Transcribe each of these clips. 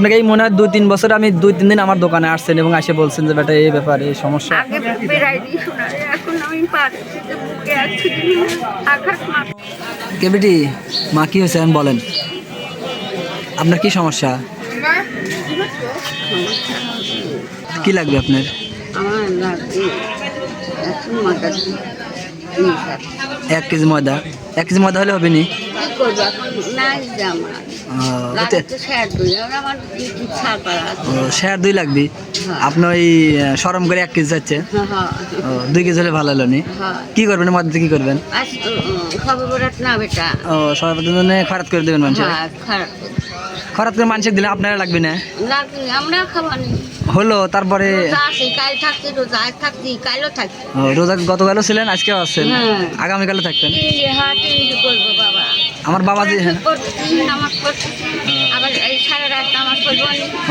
আপনাকে এই মনে হয় দুই তিন বছর আমি দুই তিন দিন আমার দোকানে আসছেন এবং এসে বলছেন যে বেটা এই ব্যাপার এই সমস্যা। কেবিটি মা কি হয়েছে এখন বলেন। আপনার কি সমস্যা? কি লাগবে আপনার? এক কেজি ময়দা। এক কেজি ময়দা হলে হবে নি? কি করব? এখন নাই যে আমার ও, লাগে ওতে- তো স্যার দুই লাগবে? আপনি ওই সরম করে এক কেজি যাচ্ছে? হ্যাঁ হ্যাঁ। দুই কেজি হলে ভালো হলো নি? হ্যাঁ। কি করবেন কি করবেন? ও খরাত করে দেবেন মানুষের? হ্যাঁ খরাত করে দিলে আপনারা লাগবে না? হলো তারপরে রোজা গতকালও ছিলেন আজকেও আসছেন হ্যাঁ। আগামীকালও থাকতেন? হ্যাঁ বাবা। আমার বাবা যে হ্যাঁ।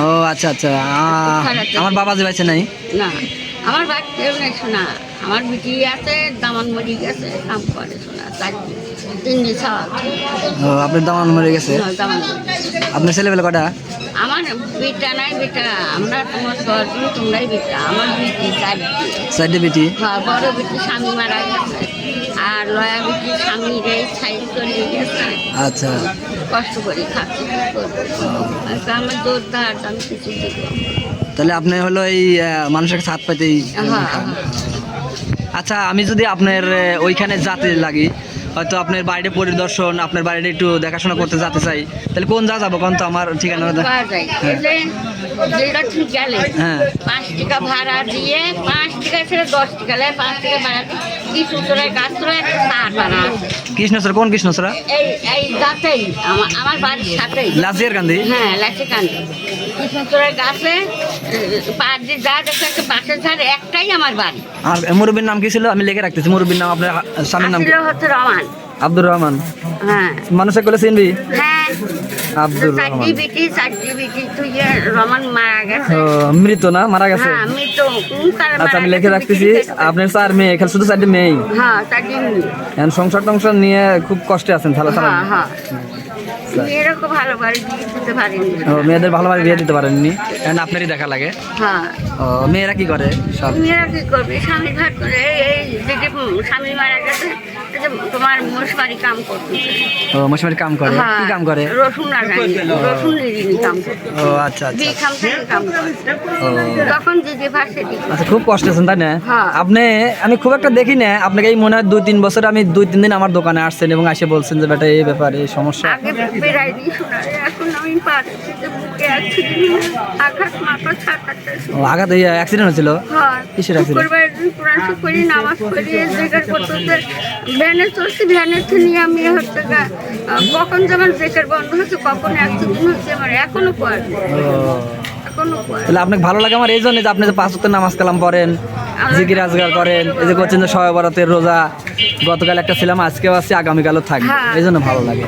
ও আচ্ছা আচ্ছা। আমার বাবা যে বাইছে নাই? না আমার বাড়ি কেউ নেই শোনা। আমার বিটি আছে দামান মরি গেছে কাম করে শোনা। চারটি তিনটি ছাওয়া ও আপনার দামান মরে গেছে? আপনার ছেলেবেলা কটা আমার বেটা নাই বেটা। আমরা তোমার তোমরাই বেটা। আমার বিটি চারটি। সাইডে বেটি? হ্যাঁ, বড় বিটি স্বামী মারা গেছে। আর লয়া বিটি স্বামী রে করে আচ্ছা। কষ্ট করে খাচ্ছি আজকে আমার দৌড় দাঁড় আমি কিছু দিব তাহলে আপনি হলো এই মানুষের সাথ পাইতেই হ্যাঁ হ্যাঁ। আচ্ছা আমি যদি আপনার ওইখানে যাতে লাগি হয়তো আপনার বাড়িতে পরিদর্শন আপনার বাড়িতে একটু দেখাশোনা করতে যেতে চাই। তাহলে কোন যা যাব কোন তো আমার ঠিকানা পাওয়া যায় এই যে যেটা ঠিক গেলে হ্যাঁ। পাঁচ টাকা ভাড়া দিয়ে পাঁচ টাকা ছেড়ে দশ টাকা পাঁচ টাকা ভাড়া দিয়ে কিছু তোরা গাছ তোরা একটা সার ভাড়া আছে কৃষ্ণচর কোন কৃষ্ণচরা এই এই গাছেই আমার আমার বাড়ির সাথেই। লাজিয়ার কান্দি হ্যাঁ কান্দি কৃষ্ণচূড়ার গাছে যা একটা ঝাড় একটাই আমার বাড়ি। আর মুরব্বীর নাম কি ছিল? আমি লিখে রাখতেছি। মুরব্বীর নাম আপনার স্বামীর নাম কি? হচ্ছে রমান আব্দুর রহমান। হ্যাঁ। মানুষে চিনবি? হ্যাঁ। আব্দুর চারটি রহমান। বিটি চারটি বিটি তুই রমান মারা গেছে। ও, মৃত না? মারা গেছে? হ্যাঁ আমি তো কোন কারণে আচ্ছা আমি লিখে গেছে রাখতেছি। বিটি আপনার চার মেয়ে এখানে শুধু চারটে হ্যাঁ চারটি মেয়ে। এখন সংসার টংসার নিয়ে খুব কষ্টে আছেন তাহলে হ্যাঁ হ্যাঁ। ভালো মেয়েদের ভালোভাবে বিয়ে দিতে পারেননি। এখন আপনারই দেখা লাগে। হ্যাঁ। ও মেয়েরা কি করে সব? মেয়েরা কি করবে? স্বামী ঘাট করে এই স্বামী মারা গেছে। যে তোমার মশবারি কাম করতে। ও কাম করে? কি কাম করে? রসুন লাগাই রসুন নিরিনি কাম করে ও আচ্ছা আচ্ছা। কাম করে। তখন যে যে ভাষে আচ্ছা খুব কষ্ট আছেন তাই না? হ্যাঁ। আপনি আমি খুব একটা দেখি না আপনাকে এই মনে হয় দুই তিন বছর আমি দুই তিন দিন আমার দোকানে আসছেন এবং এসে বলছেন যে বেটা এই ব্যাপারে এই সমস্যা। আগে এখন আমি পাচ্ছি যে আঘাত ও আঘাত অ্যাক্সিডেন্ট হয়েছিল? হয়। কিসের accident? শুক্রবার কোরআন শরীফ নামাজ পড়ি জেকার করতেছে ভ্যানে চলছি নিয়ে আমি হচ্ছে কখন যে আমার জেকার বন্ধ হচ্ছে কখন অ্যাক্সিডেন্ট হচ্ছে আমার এখনও তাহলে আপনাকে ভালো লাগে আমার এই জন্য যে আপনি যে পাঁচ ওয়াক্ত নামাজ কালাম পড়েন জিকির আজগার করেন এই যে করছেন যে সবাই বরাতের রোজা গতকাল একটা ছিলাম আজকেও আসছি আগামীকালও থাকবে। হ্যাঁ। এই জন্য ভালো লাগে।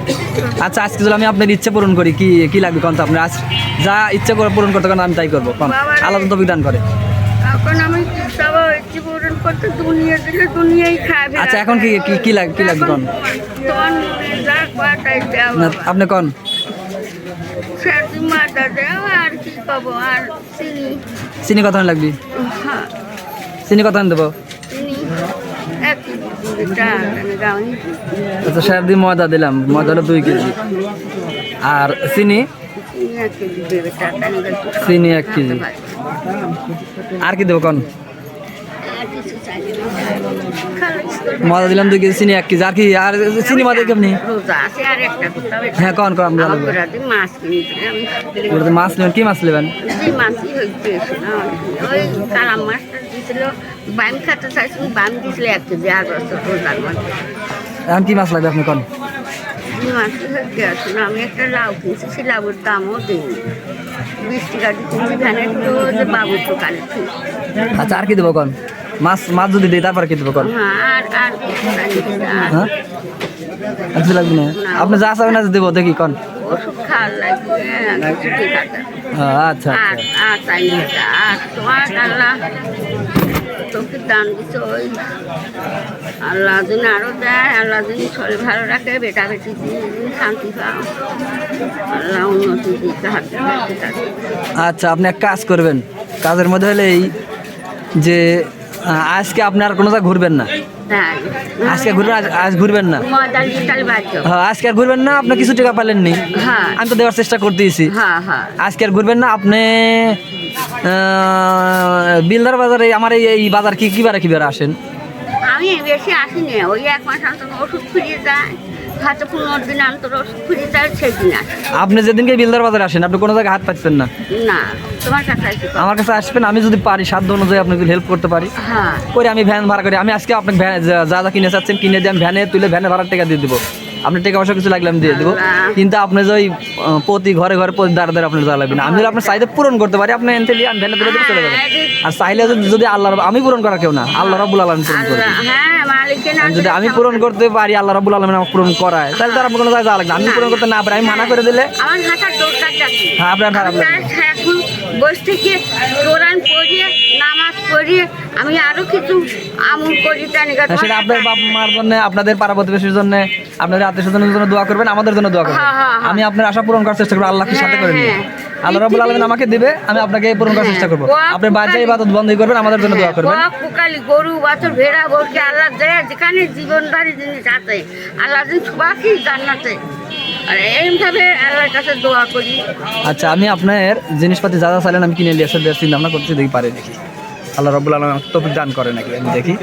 আচ্ছা আজকে যদি আমি আপনার ইচ্ছে পূরণ করি কি কি লাগবে কোন তো আপনি? আজ যা ইচ্ছে করে পূরণ করতে পারেন আমি তাই করব। আলাদা তো বিধান করে। আমি পূরণ করতে দুনিয়া দিলে দুনিয়াই খাবে আচ্ছা এখন কি কি কি লাগবে কি লাগবে কোন? আপনি কোন? চিনি। চিনি কত লাগবে? হ্যাঁ চিনি কত দেবো? আচ্ছা সাহেব দিয়ে ময়দা দিলাম ময়দা হলো দুই কেজি। আর চিনি? চিনি এক কেজি। আর কি দেবো কোন আর কিছু চাই ময়দা দিলাম দুই কেজি চিনি এক কেজি আর কি আর চিনি ময়দা কেমনি হ্যাঁ কন কন মাছ নেবেন কি মাছ নেবেন? এখন কি মাছ লাগবে আপনি কন? আমি একটা লাউ কিনছি সেই লাউর দামও দিইনি। বিশ টাকা দিয়ে ভ্যানের তো বাবুর দোকানে আচ্ছা আর কি দেবো কন? মাছ মাছ যদি দিই তারপরে কি দেবো হ্যাঁ কিছু হ্যাঁ? লাগবে না? আপনি যা চাবেন না দেবো দেখি কন। আছে। হ্যাঁ, আচ্ছা আচ্ছা। দান দিচ্ছে ওই আল্লাহ দিন আরও দেয় আল্লাহ দিন শরীর ভালো রাখে বেটা বেটি শান্তি পাও আল্লাহ উন্নতি দিতে হাতে হাতে থাকে আচ্ছা আপনি এক কাজ করবেন। কাজের মধ্যে হলে এই যে আজকে আপনি আর কোনো জায়গায় ঘুরবেন না? আজকে ঘুরবেন আজ- ঘুরবেন না? হ্যাঁ আজকে আর ঘুরবেন না আপনি কিছু টাকা পালেননি হ্যাঁ। আমি তো দেওয়ার চেষ্টা করতেইছি। হ্যাঁ হ্যাঁ। আজকে আর ঘুরবেন না আপনি বিলদার বাজারে আমার এই বাজার কি কি বারে কি বারে আসেন? আমি বেশি আসিনি ওই এক মাস ওষুধ ফিরিয়ে যায়। দিন অন্তর আসে আপনি যেদিনকে বিলদার বাজারে আসেন আপনি কোনো জায়গায় হাত পাচ্ছেন না। না তোমার কাছে আসি আমার কাছে আসবেন আমি যদি পারি সাধ্য অনুযায়ী আপনাকে হেল্প করতে পারি। হ্যাঁ। করে আমি ভ্যান ভাড়া করি আমি আজকে আপনাকে ভ্যান যা যা কিনে চাচ্ছেন কিনে দিয়ে আমি ভ্যানে তুলে ভ্যানে ভাড়ার টাকা দিয়ে দেবো। আপনি টাকা পয়সা কিছু লাগলে আমি দিয়ে দেবো। কিন্তু আপনি যে ওই প্রতি ঘরে ঘরে প্রতি দাঁড়া দাঁড়া আপনার জ্বালাবেন আমি যদি আপনার চাহিদা পূরণ করতে পারি আপনি এনতে নিয়ে আমি ভ্যানে তুলে দিয়ে চলে যাবেন আর চাইলে যদি আল্লাহ আমি পূরণ করা কেউ না আল্লাহ রাবুল আলম পূরণ করবে যদি আমি পূরণ করতে পারি আল্লাহ রাবুল আলম আমাকে পূরণ করায়। তাহলে তার কোনো যাওয়া লাগবে আমি পূরণ করতে না পারি আমি মানা করে দিলে। আমার হ্যাঁ আপনার খারাপ বস থেকে কোরআন পড়িয়ে নামাজ পড়িয়ে আমি আরও কিছু আমল করি জানি হ্যাঁ, সেটা আপনার বাপ মার জন্য আপনাদের পাড়া প্রতিবেশীর জন্য আপনাদের আত্মীয় স্বজনের জন্য দোয়া করবেন আমাদের জন্য দোয়া করবেন। হ্যাঁ, হ্যাঁ। আমি আপনার আশা পূরণ করার চেষ্টা করব আল্লাহকে সাথে করে নিয়ে। আল্লাহ রাবুল আলমিন আমাকে দিবে আমি আপনাকে পূরণ করার চেষ্টা করব। আপনি বাচ্চা ইবাদত বন্ধ করবেন আমাদের জন্য দোয়া করবেন। পুকালি গরু বাছর ভেড়া বলকে আল্লাহ দেয় যেখানে জীবনদারি জিনিস আছে আল্লাহ দিন জান্নাতে। আর এইভাবে আল্লাহর কাছে দোয়া করি। আচ্ছা আমি আপনার জিনিসপাতি যা যা চাইলেন আমি কিনে নিয়ে চিন্তা ভাবনা করছি দেখি পারে দেখি আল্লাহ রব্বুল আলম তো দান করে নাকি আমি দেখি।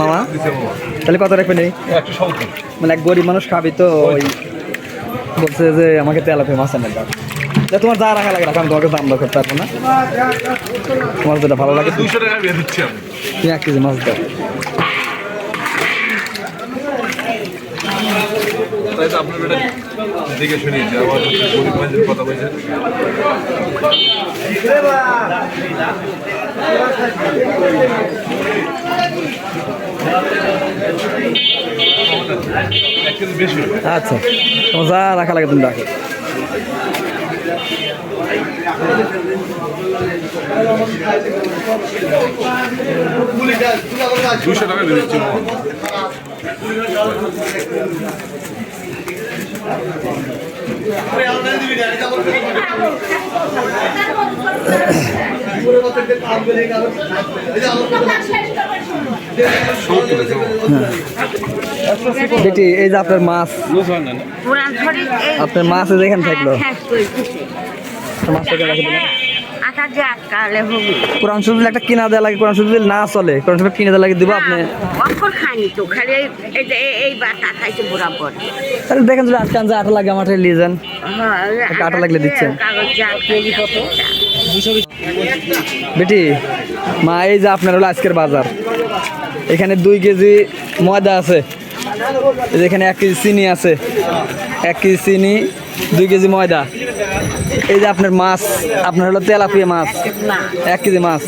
মামা তাহলে কত রাখবেন এই? মানে এক গরিব মানুষ খাবি তো ওই বলছে যে আমাকে তেল আপে মাছ এনে তা তোমার যা রাখা লাগে রাখো, আমি তোমাকে দাম করতে পারব না। তোমার যেটা ভালো লাগে দুশো টাকা দিয়ে দিচ্ছি আমি। তুমি এক কেজি মাছ দাও। আচ্ছা তোমার যা রাখা লাগে তুমি রাখো। দুশো টাকা দিয়ে দিচ্ছি মামা। বেটি এই যে আপনার মাছ। আপনার মাছ এখানে থাকল। যে আটা লাগে আটা লাগলে দিচ্ছেন। বেটি, মা, এই যে আপনার হলো আজকের বাজার। এখানে দুই কেজি ময়দা আছে। এখানে এক কেজি চিনি আছে। এক কেজি চিনি দুই কেজি ময়দা। এই যে আপনার মাছ আপনার হলো তেলাপিয়া মাছ। এক কেজি মাছ।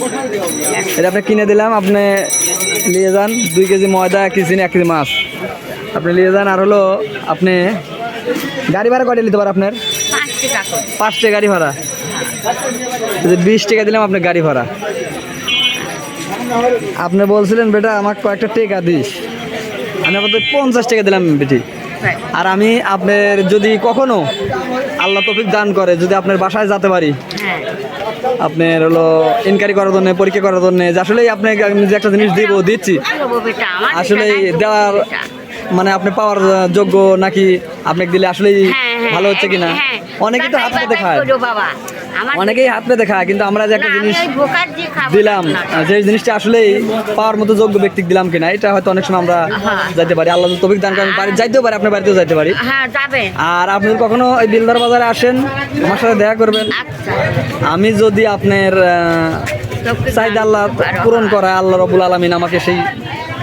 এটা আপনি কিনে দিলাম আপনি নিয়ে যান দুই কেজি ময়দা এক কেজি চিনি এক কেজি মাছ। আপনি নিয়ে যান আর হলো আপনি গাড়ি ভাড়া কয়টা নিতে পারে আপনার? পাঁচ টাকা পাঁচটা গাড়ি ভাড়া। এই যে বিশ টাকা দিলাম আপনার গাড়ি ভাড়া। আপনি বলছিলেন বেটা আমাকে কয়েকটা টেকা দিস। আমি আপনাদের পঞ্চাশ টাকা দিলাম বেটি। আর আমি আপনার যদি কখনো আল্লাহ তফিক দান করে যদি আপনার বাসায় যেতে পারি হ্যাঁ। আপনার হলো ইনকোয়ারি করার জন্য পরীক্ষা করার জন্য যে আসলেই আপনাকে আমি যে একটা জিনিস দিব দিচ্ছি। আসলে দেওয়ার মানে আপনি পাওয়ার যোগ্য নাকি আপনাকে দিলে আসলেই হ্যাঁ, হ্যাঁ, ভালো হচ্ছে কিনা। অনেকেই তো হাত পেতে বাতাই খায়। অনেকেই হাত পেতে খায় কিন্তু আমরা যে একটা জিনিস ওই দিলাম যে জিনিসটা আসলেই পাওয়ার মতো যোগ্য ব্যক্তি দিলাম কিনা এটা হয়তো অনেক সময় আমরা হ্যাঁ। যাইতে পারি। আল্লাহ তৌফিক দান করেন বাড়ি যাইতেও পারি আপনার বাড়িতেও যাইতে পারি। হ্যাঁ আর আপনি কখনো এই বিলদার বাজারে আসেন আমার সাথে দেখা করবেন। আচ্ছা। আমি যদি আপনার চাহিদা আল্লাহ পূরণ করা আল্লাহ রবুল আলমিন আমাকে সেই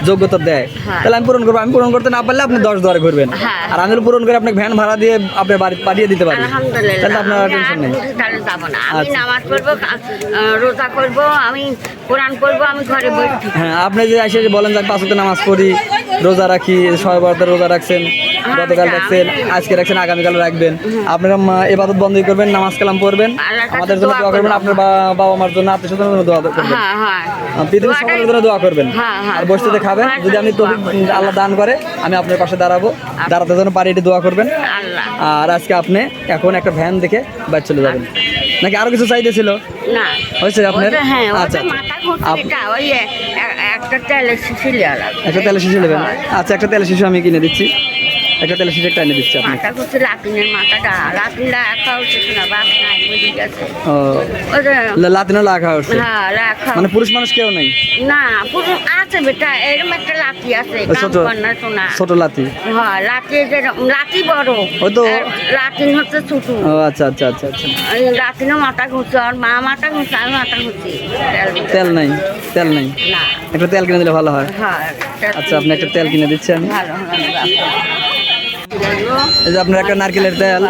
যোগ্যতা দেয়। হ্যাঁ। তাহলে আমি পূরণ করব। আমি পূরণ করতে না পারলে আপনি দশ দরে ঘুরবেন। হ্যাঁ। আর আমি পূরণ করে আপনাকে ভ্যান ভাড়া দিয়ে আপনি বাড়ি পাঠিয়ে দিতে পারি। তাহলে আপনার টেনশন নেই। আমি আচ্ছা। নামাজ পড়ব রোজা করব আমি কোরআন করব আমি ঘরে হ্যাঁ আপনি যে এসে বলেন যে আমি পাঁচতে নামাজ পড়ি রোজা রাখি সবাই রোজা রাখছেন। গতকাল রাখছেন আজকে রাখছেন আগামীকাল রাখবেন। আপনারা এবাদত বন্ধই করবেন নামাজ কালাম পড়বেন। আমাদের জন্য দোয়া করবেন আপনার বাবা মার জন্য আপনার সাথে দোয়া করবেন। হ্যাঁ হ্যাঁ। আর পৃথিবীর সকলের জন্য দোয়া করবেন। হ্যাঁ। আর বসতে খাবেন যদি আমি তো আল্লাহ দান করে আমি আপনার পাশে দাঁড়াবো। দাঁড়াতে পারি এটি দোয়া করবেন। আল্লাহ। আর আজকে আপনি এখন একটা ভ্যান দেখে বাইর চলে যাবেন। নাকি আরও কিছু চাইতেছিল না। হয়েছে আপনার? আচ্ছা এ- একটা তেলের শিশি নেবেন। আচ্ছা একটা তেলের শিশু আমি কিনে দিচ্ছি। তেলের শিশু একটা এনে দিচ্ছি আপনাকে। মাথা ঘুরছে লাতিনের মাথাটা লাতিনটা একা উঠছে না বাপ নাই বুঝে গেছে ও লাতিনও লাখা হচ্ছে? হ্যাঁ রাখা মানে পুরুষ মানুষ কেউ নেই? না আছে বেটা এরকম একটা আছে ছোট ছোট লাতি? হ্যাঁ বড়। ওই তো- আর হচ্ছে ছোট। ও আচ্ছা আচ্ছা আচ্ছা আচ্ছা। মাথা ঘুরছে আর মা মাথা ঘুরছে আমি মাথা ঘুরছি। তেল তেল নাই তেল নাই? না। একটা তেল কিনে দিলে ভালো হয়। হ্যাঁ আচ্ছা আপনি একটা তেল কিনে দিচ্ছি আমি ভালো ভালো এই আপনার একটা নারকেলের তেল।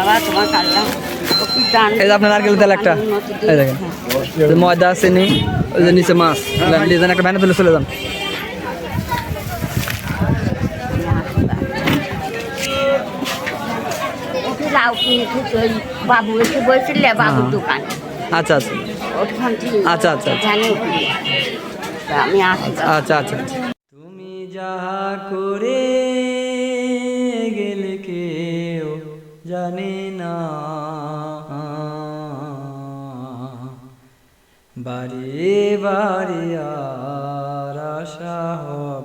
এই আপনার নারকেলের তেল একটা। এই দেখেন। ময়দা চিনি ওই যে নিচে মাছ। নিয়ে একটা ভ্যানে চলে যান। বাবু হ্যাঁ। আচ্ছা আচ্ছা। আচ্ছা, আচ্ছা, আচ্ছা। আচ্ছা আচ্ছা। তুমি যাহা করে জানে না। বারে বারে আর আশা হয়